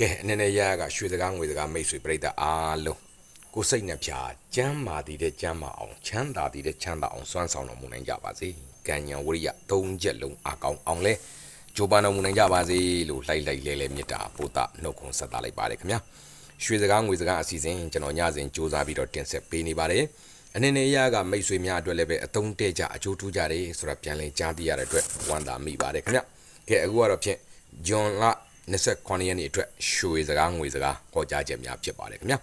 ကဲအနေနဲ့ရရကရွှေစကားငွေစကားမိတ်ဆွေပြိတ္တအားလုံးကိုယ်စိတ်နှပြကျမ်းမာတည်တဲ့ကျမ်းမာအောင်ချမ်းသာတည်တဲ့ချမ်းသာအောင်စွမ်းဆောင်တော်မူနိုင်ကြပါစေ။ကံဉဏ်ဝရိယသုံးချက်လုံးအကောင်အောင်လဲဂျိုးပန်တော်မူနိုင်ကြပါစေလို့လှိုက်လိုက်လဲလဲမြတ်တာပို့တာနှုတ်ခွန်းဆက်သလိုက်ပါတယ်ခင်ဗျာ။ရွှေစကားငွေစကားအစီအစဉ်ကျွန်တော်ညစဉ်စူးစမ်းပြီးတော့တင်ဆက်ပေးနေပါတယ်။အနေနဲ့ရရကမိတ်ဆွေများအတွက်လည်းပဲအသုံးတဲ့ကြအကျိုးထူးကြတယ်ဆိုတာပြန်လည်ကြားသိရတဲ့အတွက်ဝမ်းသာမိပါတယ်ခင်ဗျ။ကဲအခုကတော့ဖြင့်ဂျွန်လ 29ရက်နေ့အတွက်ရွှေစကားငွေစကားဟောကြားချက်များဖြစ်ပါတယ်ခင်ဗျာ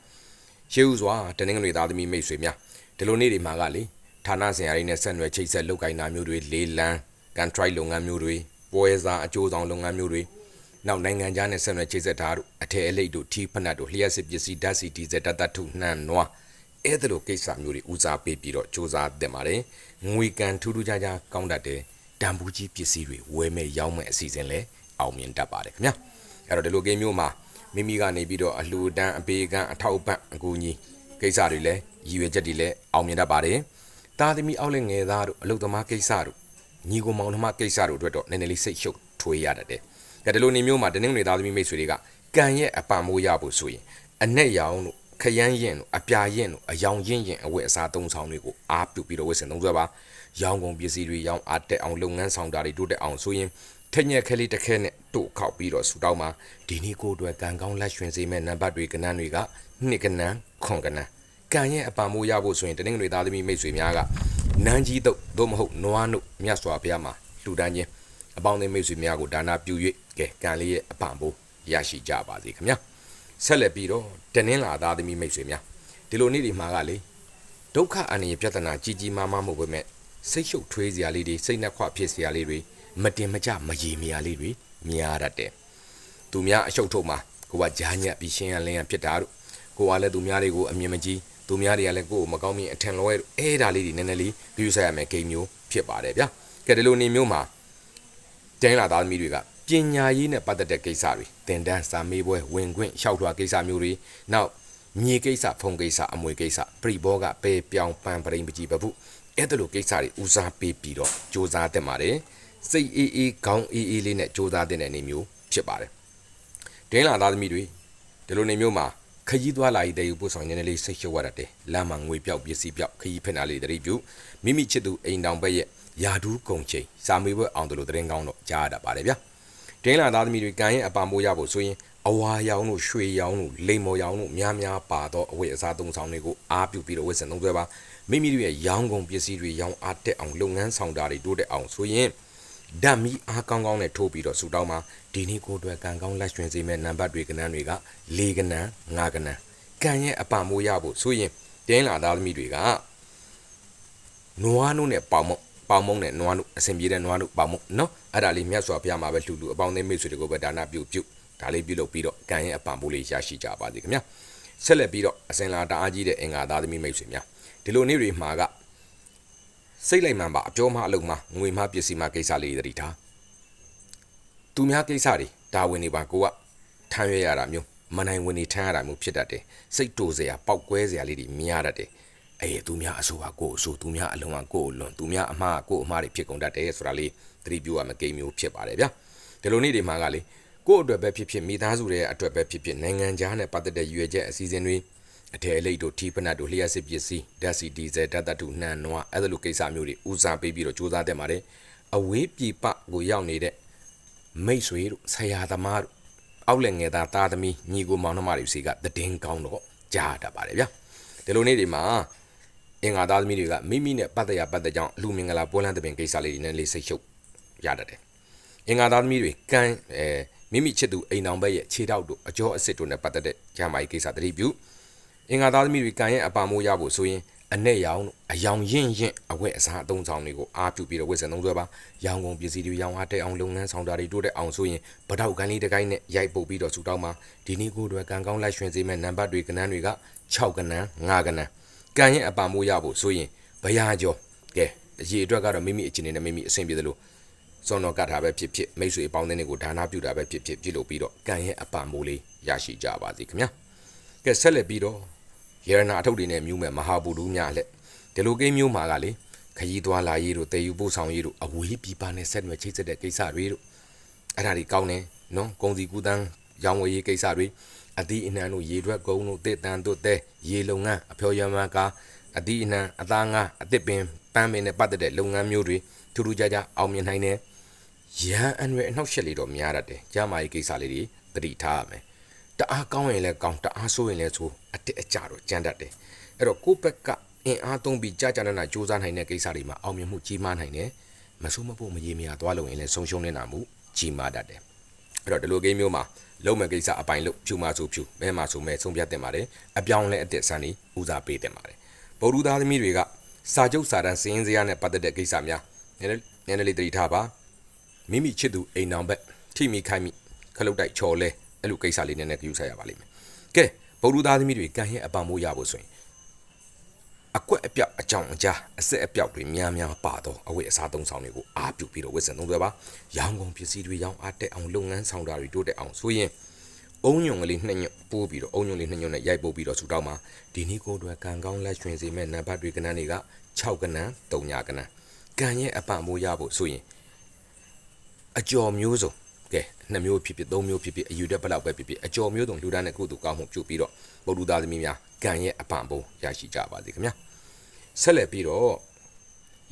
ရှေးဥစွာတနင်္ဂနွေသားသမီးမိတ်ဆွေများဒီလိုနေ့တွေမှာကလေဌာနဆိုင်ရာတွေနဲ့ဆက်နွယ်ချိတ်ဆက်လုပ်ကိုင်တာမျိုးတွေလေးလံကန်ထရိုက်လုပ်ငန်းမျိုးတွေပွဲစားအကျိုးဆောင်လုပ်ငန်းမျိုးတွေနောက်နိုင်ငံခြားနဲ့ဆက်နွယ်ချိတ်ဆက်တာတို့အထည်အလိပ်တို့ထီးဖက်နတ်တို့လျှက်စစ်ပစ္စည်းဓာတ်စီဒီဇယ်တတ်တတ်ထုနှံ့နွားအဲ့ဒါလိုကိစ္စမျိုးတွေဦးစားပေးပြီးတော့စူးစမ်းတင်ပါတယ်ငွေကန်ထူးထူးခြားခြားကောင်းတတ်တယ်တန်ဘူးကြီးပစ္စည်းတွေဝယ်မဲ့ရောင်းမဲ့အစီအစဉ်လဲအောင်မြင်တတ်ပါတယ်ခင်ဗျာ အဲ့တော့ဒီလိုကိန်းမျိုးမှာမိမိကနေပြီးတော့အလှူဒန်းအပေးကမ်းအထောက်ပံ့အကူအညီကိစ္စတွေလည်းရည်ရွယ်ချက်တွေလည်းအောင်မြင်တတ်ပါတယ်တာသမီအောက်လက်ငယ်သားတို့အလုပ်သမားကိစ္စတို့ညီကိုမောင်နှမကိစ္စတို့အတွက်တော့နည်းနည်းလေးစိတ်ရှုပ်ထွေးရတတ်တယ်ဒါဒီလိုနေမျိုးမှာတနင်္ဂနွေသားသမီးမိတ်ဆွေတွေကကံရဲ့အပံမိုးရဖို့ဆိုရင်အနဲ့ရောင်တို့ခရမ်းရင်တို့အပြာရင်တို့အယောင်ရင်ရင်အဝတ်အစားသုံးဆောင်တွေကိုအားပြုပြီးတော့ဝတ်ဆင်သုံးစွဲပါရောင်းကုန်ပစ္စည်းတွေရောင်းအားတက်အောင်လုပ်ငန်းဆောင်တာတွေတိုးတက်အောင်ဆိုရင်ထက်ညက်ခဲလေးတစ်ခဲနဲ့ တို့ခောက်ပြီးတော့ဆူတောင်းမှာဒီနေ့ကိုအတွက်ကံကောင်းလက်ရွှင်စေမဲ့နံပါတ်တွေကဏ္ဍတွေကနှစ်ကဏ္ဍခွန်ကဏ္ဍကံရဲ့အပံမိုးရဖို့ဆိုရင်တနင်္ဂနွေသားသမီးမိတ်ဆွေများကနန်းကြီးတို့သို့မဟုတ်နွားတို့မြတ်စွာဘုရားမှာလှူဒန်းခြင်းအပေါင်းအသင်းမိတ်ဆွေများကိုဒါနာပြု၍ကဲကံလေးရဲ့အပံမိုးရရှိကြပါစေခင်ဗျာဆက်လက်ပြီးတော့တနင်္လာသားသမီးမိတ်ဆွေများဒီလိုနေ့ဒီမှာကလေဒုက္ခအန္တရာယ်ပြဿနာကြီးကြီးမားမားမဟုတ်ပေမဲ့စိတ်ရှုပ်ထွေးစရာလေးတွေစိတ်နှက်ခွဖြစ်စရာလေးတွေမတင်မကြမရေမရာလေးတွေ များတတ်တယ်။သူများအရှုပ်ထုတ်မှာကိုကကြားညက်ပြီးရှင်းရလင်းရဖြစ်တာတို့ကိုကလည်းသူများတွေကိုအမြင်မကြီးသူများတွေကလည်းကိုကိုမကောင်းမြင်အထင်လွဲတို့အဲဒါလေးတွေနည်းနည်းလေးပြူဆိုင်ရမယ်ဂိမ်းမျိုးဖြစ်ပါတယ်ဗျာ။ကဲဒီလိုနေမျိုးမှာတင်းလာသားသမီးတွေကပညာရေးနဲ့ပတ်သက်တဲ့ကိစ္စတွေတင်တန်းစာမေးပွဲဝင်ခွင့်လျှောက်ထွားကိစ္စမျိုးတွေနောက်မြေကိစ္စဖုံကိစ္စအမွေကိစ္စပြိဘောကပဲပြောင်းပန်းပရိန်ပကြီးပပုအဲ့ဒါလိုကိစ္စတွေဦးစားပေးပြီးတော့စ조사တက်ပါတယ် စိတ်အေးအေးခေါင်းအေးအေးလေးနဲ့စ조사တဲ့နေမျိုးဖြစ်ပါတယ်ဒင်းလာသားသမီးတွေဒီလိုနေမျိုးမှာခကြီးသွားလာရေးတည်ယူပို့ဆောင်နေနေလေးစိတ်ရှုပ်ရတတ်တယ်လမ်းမှာငွေပြောက်ပစ္စည်းပြောက်ခကြီးဖက်နာလေးတရိပ်ပြုမိမိချစ်သူအိမ်တောင်ဘက်ရဲ့ယာဒူးကုံချိန်စာမေးပွဲအောင်တယ်လို့သတင်းကောင်းတော့ကြားရတာပါတယ်ဗျာဒင်းလာသားသမီးတွေကံရဲ့အပံမိုးရဖို့ဆိုရင်အဝါရောင်တို့ရွှေရောင်တို့လိမ်မော်ရောင်တို့များများပါတော့အဝတ်အစားသုံးဆောင်တွေကိုအားပြုပြီးတော့ဝတ်ဆင်သုံးစွဲပါမိမိတို့ရဲ့ရောင်းကုန်ပစ္စည်းတွေရောင်းအားတက်အောင်လုပ်ငန်းဆောင်တာတွေတိုးတက်အောင်ဆိုရင် ဓာတ်မီအားကောင်းကောင်းနဲ့ထိုးပြီးတော့ဆူတောင်းမှာဒီနေ့ကိုအတွက်ကံကောင်းလက်ရွှင်စေမဲ့နံပါတ်တွေကဏ္ဍတွေက၄ကဏ္ဍ၅ကဏ္ဍကံရဲ့အပမိုးရဖို့ဆိုရင်တင်းလာသားသမီးတွေကနွားနုနဲ့ပေါင်မုံပေါင်မုံနဲ့နွားနုအစင်ပြေတဲ့နွားနုပေါင်မုံနော်အဲ့ဒါလေးမြတ်စွာဘုရားမှာပဲလှူလှူအပေါင်းအသင်းမိတ်ဆွေတွေကိုပဲဒါနပြုပြုဒါလေးပြုလုပ်ပြီးတော့ကံရဲ့အပံပိုးလေးရရှိကြပါစေခင်ဗျာဆက်လက်ပြီးတော့အစင်လာတအားကြီးတဲ့အင်္ဂါသားသမီးမိတ်ဆွေများဒီလိုနေ့တွေမှာက စိတ်လိုက်မှန်ပါအပြောမှအလုံးမှငွေမှပစ္စည်းမှကိစ္စလေးတွေထားသူများကိစ္စတွေဒါဝင်နေပါကိုကထမ်းရွရရတာမျိုးမနိုင်ဝင်နေထမ်းရတာမျိုးဖြစ်တတ်တယ်စိတ်တူစရာပောက်ကွဲစရာလေးတွေများတတ်တယ်အေးသူများအဆိုးကကိုအဆိုးသူများအလုံးကကိုအလွန်သူများအမှားကိုအမှားတွေဖြစ်ကုန်တတ်တယ်ဆိုတာလေးသတိပြုရမယ့်ကိန်းမျိုးဖြစ်ပါတယ်ဗျာဒီလိုနေ့တွေမှာကလေကိုယ့်အတွက်ပဲဖြစ်ဖြစ်မိသားစုတွေအတွက်ပဲဖြစ်ဖြစ်နိုင်ငံခြားနဲ့ပတ်သက်တဲ့ရွေချက်အစည်းအဝေးတွေ အထည်အလိပ်တို့ထီးပနတ်တို့လျှက်စစ်ပစ္စည်းဓာတ်စီဒီဇယ်ဓာတ်တတုနှံနွားအဲ့ဒါလိုကိစ္စမျိုးတွေဦးစားပေးပြီးတော့စူးစမ်းတဲ့ပါတယ်အဝေးပြည်ပကိုရောက်နေတဲ့မိတ်ဆွေတို့ဆရာသမားတို့အောက်လက်ငယ်သားသားသမီးညီကိုမောင်နှမတွေစီကတည်င်းကောင်းတော့ကြားတတ်ပါတယ်ဗျာဒီလိုနေ့တွေမှာအင်္ဂါသားသမီးတွေကမိမိနဲ့ပတ်သက်ရပတ်သက်ကြောင်းလူမင်္ဂလာပွဲလန်းတဲ့ပင်ကိစ္စလေးတွေနဲ့လေးစိတ်ရှုပ်ရတတ်တယ်အင်္ဂါသားသမီးတွေကန်းအဲမိမိချစ်သူအိမ်အောင်ဘက်ရဲ့ခြေထောက်တို့အကျော်အစ်စ်တို့နဲ့ပတ်သက်တဲ့ဂျမ်းမာရေးကိစ္စတတိပြု အင်္ဂါသားသမီးတွေကံရဲ့အပါမိုးရဖို့ဆိုရင်အနဲ့ရောင်တို့အယောင်ရင့်ရင့်အဝတ်အစားအသုံးဆောင်တွေကိုအားပြုပြီးတော့ဝတ်ဆင်သုံးစွဲပါရောင်ကုန်ပစ္စည်းတွေရောင်အားတက်အောင်လုပ်ငန်းဆောင်တာတွေတိုးတက်အောင်ဆိုရင်ဗတောက်ကန်းလေးတစ်ကိုင်းနဲ့ရိုက်ပုတ်ပြီးတော့ဆူတောင်းပါဒီနေ့ကိုယ်တွေကံကောင်းလိုက်ရွှင်စေမဲ့နံပါတ်တွေကဏ္ဍတွေက6ကဏ္ဍ5ကဏ္ဍကံရဲ့အပါမိုးရဖို့ဆိုရင်ဘရာကျော်ကဲအရေးအတွက်ကတော့မိမိအချင်းနဲ့မိမိအဆင်ပြေသလိုစောနော်ကတာပဲဖြစ်ဖြစ်မိတ်ဆွေအပေါင်းအသင်းတွေကိုဒါနာပြုတာပဲဖြစ်ဖြစ်ပြုလုပ်ပြီးတော့ကံရဲ့အပံမိုးလေးရရှိကြပါစေခင်ဗျာကဲဆက်လက်ပြီးတော့ ယေရနာအထုပ်တွေနဲ့မြူးမဲ့မဟာဘူဒူးများလက်ဒီလိုကိန်းမျိုးမှာကလေခရီးသွားလာရေးတို့တည်ယူပို့ဆောင်ရေးတို့အဝေးပြပနဲ့ဆက်နွယ်ချိတ်ဆက်တဲ့ကိစ္စတွေတို့အဲ့ဒါတွေကောင်းတယ်နော်ကုံစီကူတန်းရောင်းဝယ်ရေးကိစ္စတွေအသီးအနှံတို့ရေထွက်ကုန်းတို့တစ်တန်တို့တဲရေလုံငန်းအဖျော်ရမ်းမကားအသီးအနှံအသားငါအသစ်ပင်ပန်းပင်နဲ့ပတ်သက်တဲ့လုပ်ငန်းမျိုးတွေထူးထူးခြားခြားအောင်မြင်နိုင်တယ်ရန်အန်ရွယ်အနှောက်ရှက်လေးတော့များတတ်တယ်ကျမ်းမာရေးကိစ္စလေးတွေသတိထားရမယ် တအားကောင်းရင်လည်းကောင်းတအားဆိုးရင်လည်းဆိုးအတက်အကျတော့ကြမ်းတတ်တယ်အဲ့တော့ကိုယ့်ဘက်ကအင်အားသုံးပြီးကြာကြာနာနာစူးစမ်းနိုင်တဲ့ကိစ္စတွေမှာအောင်မြင်မှုကြီးမားနိုင်တယ်မဆိုးမဖို့မရေမရာသွားလို့ရင်လည်းဆုံးရှုံးနေတာမှုကြီးမားတတ်တယ်အဲ့တော့ဒီလိုကိန်းမျိုးမှာလုံးမဲ့ကိစ္စအပိုင်လို့ဖြူမဆိုဖြူမဲမဆိုမဲဆုံးဖြတ်တင်ပါတယ်အပြောင်းလဲအစ်စ်ဆန်းနေဦးစားပေးတင်ပါတယ်ဗုဒ္ဓသားသမီးတွေကစာချုပ်စာတမ်းစည်ရင်းစရာနဲ့ပတ်သက်တဲ့ကိစ္စများနည်းနည်းနည်းလေးတတိထားပါမိမိချစ်သူအိမ်အောင်ဘက်ထိမိခိုက်မိခလုတ်တိုက်ချော်လဲ အဲ့လိုကိစ္စလေးနည်းနည်းကြည့်ဆက်ရပါလိမ့်မယ်ကဲဗုဒ္ဓသားသမီးတွေကံရဲ့အပံမိုးရဖို့ဆိုရင်အကွက်အပြောက်အကြောင်းအကြားအဆက်အပြောက်တွေများများပါတော့အဝတ်အစားသုံးဆောင်တွေကိုအားပြုပြီးတော့ဝတ်ဆင်သုံးသွဲပါရောင်းကုန်ပစ္စည်းတွေရောင်းအားတက်အောင်လုပ်ငန်းဆောင်တာတွေတိုးတက်အောင်ဆိုရင်အုံညုံကလေးနှစ်ညွတ်ပိုးပြီးတော့အုံညုံလေးနှစ်ညွတ်နဲ့ရိုက်ပို့ပြီးတော့ဆူတောင်းမှာဒီနေ့ကိုအတွက်ကံကောင်းလက်ရွှင်စေမဲ့နံပါတ်တွေကဏ္ဍတွေက6ကဏ္ဍ3ညာကဏ္ဍကံရဲ့အပံမိုးရဖို့ဆိုရင်အကျော်မျိုးစုံ ကဲနှစ်မျိုးဖြစ်ဖြစ်သုံးမျိုးဖြစ်ဖြစ်အယူတက်ဘက်လောက်ပဲဖြစ်ဖြစ်အကျော်မျိုးစုံလူတန်းတဲ့ကုသိုလ်ကောင်းမှုပြုပြီးတော့ဗုဒ္ဓသားသမီးများကံရဲ့အပံမိုးရရှိကြပါစေခင်ဗျာဆက်လက်ပြီးတော့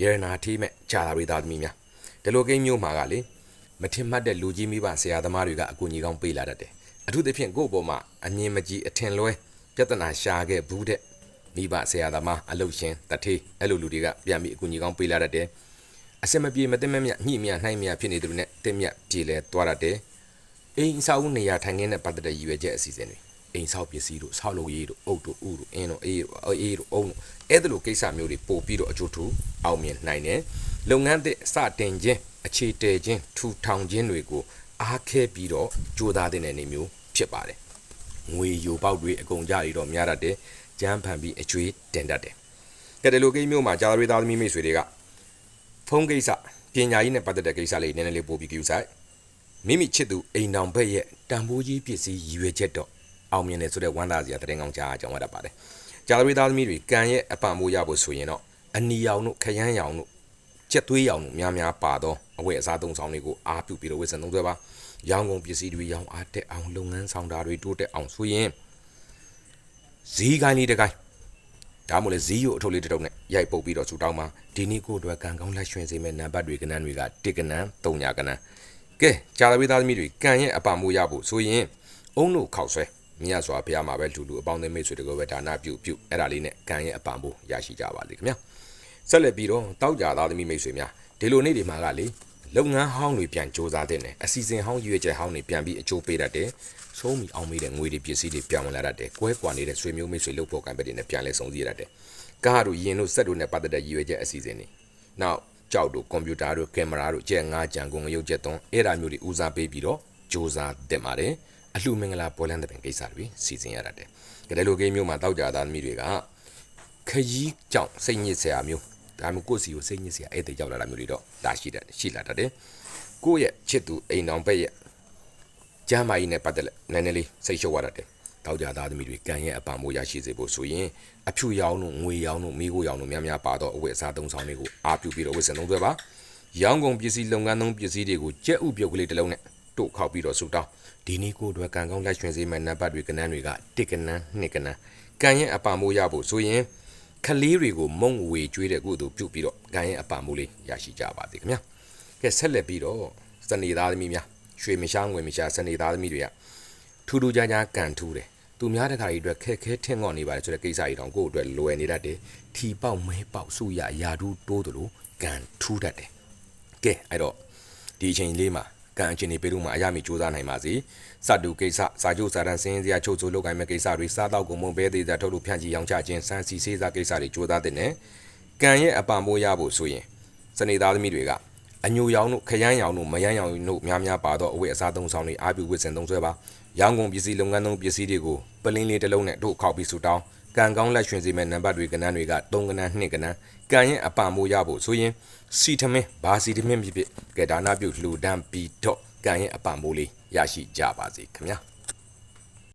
ယေရနာထီးမဲ့ဂျာလာရီသားသမီးများဒီလိုကိန်းမျိုးမှာကလေမထင်မှတ်တဲ့လူကြီးမိဘဆရာသမားတွေကအကူအညီကောင်းပေးလာတတ်တယ်အထူးသဖြင့်ကိုယ့်ဘောမှာအမြင်မကြီးအထင်လွဲပြဿနာရှာခဲ့ဘူးတဲ့မိဘဆရာသမားအလုတ်ရှင်တထေးအဲ့လိုလူတွေကပြန်ပြီးအကူအညီကောင်းပေးလာတတ်တယ် အစင်မပြေမသိမမြညှိမြနှိုင်းမြဖြစ်နေသူတွေနဲ့တင်းမြပြေလဲသွားတတ်တယ်အိမ်အဆောက်အဦနေရာထိုင်ခင်းနဲ့ပတ်သက်တဲ့ရည်ရွယ်ချက်အစီအစဉ်တွေအိမ်ဆောက်ပစ္စည်းတို့ဆောက်လုပ်ရေးတို့အုတ်တို့ဥတို့အင်းတို့အေးတို့အေးတို့အုံတို့အဲ့ဒါလိုကိစ္စမျိုးတွေပို့ပြီးတော့အကျိုးထူအောင်မြင်နိုင်တယ်လုပ်ငန်းသစ်စတင်ခြင်းအခြေတည်ခြင်းထူထောင်ခြင်းတွေကိုအားခဲပြီးတော့ကြိုးစားတဲ့နေမျိုးဖြစ်ပါတယ်ငွေယူပေါက်တွေအကုန်ကြရတော့များတတ်တယ်ကြမ်းဖန်ပြီးအကျွေးတင်တတ်တယ်ကဲဒီလိုကိန်းမျိုးမှာဂျာရီသားသမီးမိတ်ဆွေတွေက ဖုန်းကိစ္စပညာရေးနဲ့ပတ်သက်တဲ့ကိစ္စလေးနည်းနည်းလေးပို့ပြီးကြည့်ဆိုင်မိမိချစ်သူအိမ်တောင်ဘက်ရဲ့တန်ဖိုးကြီးပစ္စည်းရည်ရွယ်ချက်တော့အောင်မြင်တယ်ဆိုတဲ့ဝမ်းသာစရာတဲ့ကောင်းကြားအကြောင်းရတတ်ပါတယ်။ကြာသပတေးသားသမီးတွေကံရဲ့အပံမိုးရဖို့ဆိုရင်တော့အနီရောင်တို့ခရမ်းရောင်တို့ကြက်သွေးရောင်တို့များများပါတော့အဝတ်အစားသုံးဆောင်တွေကိုအားပြုပြီးတော့ဝတ်ဆင်သုံးဆွဲပါ။ရောင်းကုန်ပစ္စည်းတွေရောင်းအားတက်အောင်လုပ်ငန်းဆောင်တာတွေတိုးတက်အောင်ဆိုရင်ဈေးကိုင်းလေးတစ်ကိုင်း ဒါမှမဟုတ်လေဈေးရုပ်အထုပ်လေးတစ်ထုပ်နဲ့ရိုက်ပုတ်ပြီးတော့ဆူတောင်းမှာဒီနေ့ကိုအတွက်ကံကောင်းလက်ရွှင်စေမဲ့နံပါတ်တွေကဏ္ဍတွေကတစ်ကဏ္ဍ၃ညာကဏ္ဍကဲကြာသပတေးသားသမီးတွေကံရဲ့အပံမိုးရဖို့ဆိုရင်အုံတို့ခောက်ဆွဲမြတ်စွာဘုရားမှာပဲလူလူအပေါင်းအသင်းမိတ်ဆွေတွေကိုပဲဒါနပြုပြုအဲ့ဒါလေးနဲ့ကံရဲ့အပံဖို့ရရှိကြပါလိမ့်ခင်ဗျာဆက်လက်ပြီးတော့တောက်ကြသားသမီးမိတ်ဆွေများဒီလိုနေ့ဒီမှာကလေ လုပ်ငန်းဟောင်းတွေပြန်စ조사တဲ့နယ်အစီအစဉ်ဟောင်းရွေးချက်ဟောင်းတွေပြန်ပြီးအကျိုးပေးတတ်တယ်ဆုံးမီအောင်မေးတဲ့ငွေတွေပစ္စည်းတွေပြန်ဝင်လာတတ်တယ်ကွဲကွာနေတဲ့ဆွေမျိုးမိတ်ဆွေလုပ်ဖို့ကံပဲတွေနဲ့ပြန်လဲဆုံးစည်းရတတ်တယ်ကားတို့ယင်တို့စက်တို့နဲ့ပတ်သက်တဲ့ရည်ရွယ်ချက်အစီအစဉ်တွေနောက်ကြောက်တို့ကွန်ပျူတာတို့ကင်မရာတို့ကြက်ငါးကြံကုန်ရုပ်ချက်သွန်းအဲ့ဒါမျိုးတွေဦးစားပေးပြီးတော့စ조사တင်ပါတယ်အလှမင်္ဂလာပွဲလန်းတဲ့ပင်ကိစ္စတွေစီစဉ်ရတတ်တယ်။ကြတဲ့လိုကိန်းမျိုးမှာတောက်ကြသားသမီးတွေကခရီးကြောင့်စိတ်ညစ်စရာမျိုး ဒါမှမဟုတ်ကိုယ့်စီကိုစိတ်ညစ်စရာအဲ့တဲ့ရောက်လာတာမျိုးတွေတော့ဒါရှိတတ်ရှိလာတတ်တယ်။ကိုယ့်ရဲ့ချစ်သူအိမ်တော်ဘက်ရဲ့ကျမ်းမာရေးနဲ့ပတ်သက်လက်နည်းနည်းလေးစိတ်ရှုပ်ရတတ်တယ်။တောက်ကြသားသမီးတွေကံရဲ့အပံမိုးရရှိစေဖို့ဆိုရင်အဖြူရောင်တို့ငွေရောင်တို့မိခိုးရောင်တို့များများပါတော့အဝတ်အစားသုံးဆောင်တွေကိုအားပြုပြီးတော့ဝတ်ဆင်သုံးသွဲပါ။ရောင်းကုန်ပစ္စည်းလုပ်ငန်းသုံးပစ္စည်းတွေကိုကြက်ဥပြုတ်ကလေးတစ်လုံးနဲ့တို့ခောက်ပြီးတော့ဆူတောင်းဒီနေ့ကိုအတွက်ကံကောင်းလက်ရွှင်စေမဲ့နံပါတ်တွေကဏ္ဍတွေကတစ်ကဏ္ဍနှစ်ကဏ္ဍကံရဲ့အပါမိုးရဖို့ဆိုရင် ခလေးတွေကိုမုံဝေကျွေးတဲ့ကုသိုလ်ပြုပြီးတော့ကံရဲ့အပါမိုးလေးရရှိကြပါစေခင်ဗျာကဲဆက်လက်ပြီးတော့စနေသားသမီးများရွှေမရှားငွေမရှားစနေသားသမီးတွေကထူးထူးခြားခြားကံထူးတယ်သူများတခါကြီးအတွက်ခက်ခဲထင်ငေါ့နေပါတယ်ဆိုတဲ့ကိစ္စကြီးတောင်ကိုယ့်အတွက်လွယ်နေတတ်တယ်ထီပေါက်မဲပေါက်စုရယာဒူးတိုးတယ်လို့ကံထူးတတ်တယ်ကဲအဲ့တော့ဒီအချိန်လေးမှာ ကံအချင်းတွေပေးလို့မှအရမီစူးစမ်းနိုင်ပါစေစတုကိစ္စစာချုပ်စာတမ်းစင်းစရာချုပ်ဆိုလုပ်ကိုင်မဲ့ကိစ္စတွေစားတော့ကုန်မုံဘဲသေးတာထုတ်လို့ဖြန့်ချီရောင်းချခြင်းစမ်းစီစေးစားကိစ္စတွေစူးစမ်းတဲ့နဲ့ကံရဲ့အပံမိုးရဖို့ဆိုရင်စနေသားသမီးတွေကအညိုရောင်တို့ခရမ်းရောင်တို့မယန်းရောင်တို့များများပါတော့အဝတ်အစားသုံးဆောင်တွေအားပြုဝတ်ဆင်သုံးဆွဲပါရောင်းကုန်ပစ္စည်းလုပ်ငန်းသုံးပစ္စည်းတွေကိုပလင်းလေးတစ်လုံးနဲ့တို့ခောက်ပြီးဆူတောင်း ကံကောင်းလက်ရွှင်စေမဲ့နံပါတ်တွေကဏ္ဍတွေက3ကဏ္ဍ2ကဏ္ဍကံရဲ့အပံမိုးရဖို့ဆိုရင်စီထမင်းဘာစီထမင်းဖြစ်ဖြစ်ကဲဒါနာပြုလှူဒန်းပြီးတော့ကံရဲ့အပံမိုးလေးရရှိကြပါစေခင်ဗျာ